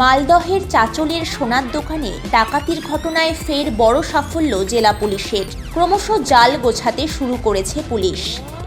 মালদহের চাচলের সোনার দোকানে ডাকাতির ঘটনায় ফের বড় সাফল্য জেলা পুলিশের। ক্রমশ জাল গোছাতে শুরু করেছে পুলিশ।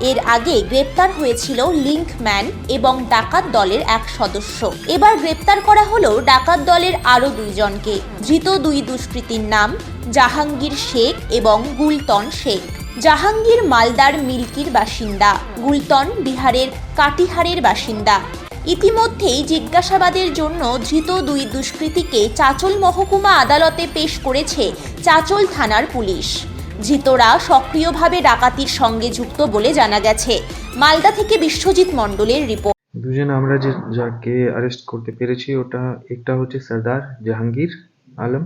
এর আগে গ্রেপ্তার হয়েছিল লিঙ্কম্যান এবং ডাকাত দলের এক সদস্য। এবার গ্রেপ্তার করা হলো ডাকাত দলের আরও দুইজনকে। ধৃত দুই দুষ্কৃতীর নাম জাহাঙ্গীর শেখ এবং গুলতন শেখ। জাহাঙ্গীর মালদার মিল্কির বাসিন্দা, গুলতন বিহারের কাটিহারের বাসিন্দা। ইতিমধ্যেই জিজ্ঞাসাবাদের জন্য ধৃত দুই দুষ্কৃতীকে চাচল মহকুমা আদালতে পেশ করেছে চাচল থানার পুলিশ। ধৃতরা সক্রিয়ভাবে ডাকাতির সঙ্গে যুক্ত বলে জানা গেছে। মালদা থেকে বিশ্বজিৎ মণ্ডলের রিপোর্ট। দুজন আমরা যে, যাকে অ্যারেস্ট করতে পেরেছি, ওটা একটা হচ্ছে সর্দার জাহাঙ্গীর আলম।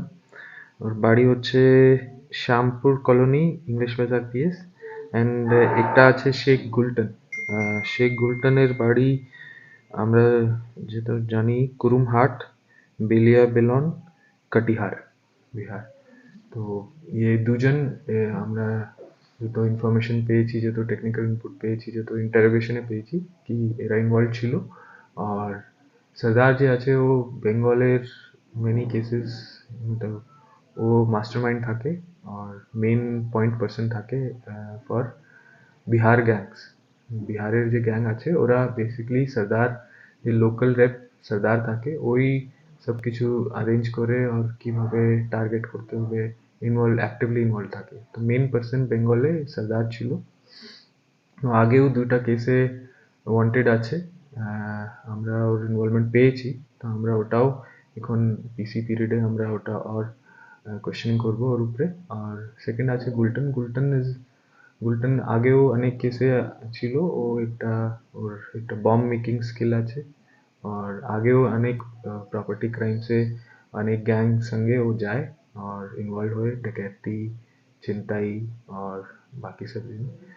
ওর বাড়ি হচ্ছে Shyampur colony English Bazar PS and একটা আছে শেখ গুলটন। শেখ গুলটনের বাড়ি আমরা যেটা জানি কুরুমহাট বেলিয়া বেলন কাটিহার বিহার। তো ये দুজন এ, আমরা যত ইনফরমেশন পেয়েছি যত টেকনিক্যাল ইনপুট পেয়েছি যত ইন্টারোগেশনে পেয়েছি কি এরা ইনভলভ ছিল। আর সর্দার যে আছে ও বেঙ্গলের মেনি কেসেস ও মাস্টার মাইন্ড থাকে। আর মেন পয়েন্ট পার্সন থাকে ফর বিহার গ্যাংস বিহারের যে গ্যাং আছে, ওরা বেসিক্যালি সর্দার, যে লোকাল রেপ সর্দার থাকে, ওই সব কিছু অ্যারেঞ্জ করে আর কীভাবে টার্গেট করতে হবে ইনভলভ অ্যাক্টিভলি ইনভলভ থাকে। তো মেন পার্সন বেঙ্গলে সর্দার ছিল। আগেও দুটা কেসে ওয়ান্টেড আছে আমরা ওর ইনভলভমেন্ট পেয়েছি। তো আমরা ওটাও এখন পিসি পিরিয়ডে আমরা ওটা আর কোয়েশ্চেনিং করব ওর উপরে। আর সেকেন্ড আছে গুলটন। গুলটন ইজ গুলটন আগেও অনেক কেসে ছিল ও একটা ওর একটা বম মেকিং স্কিল আছে আর আগেও অনেক প্রপার্টি ক্রাইমসে অনেক গ্যাং সঙ্গে ও যায় और इन्वॉल्व हुए डकैती चिंताई और बाकी सब चीज़ें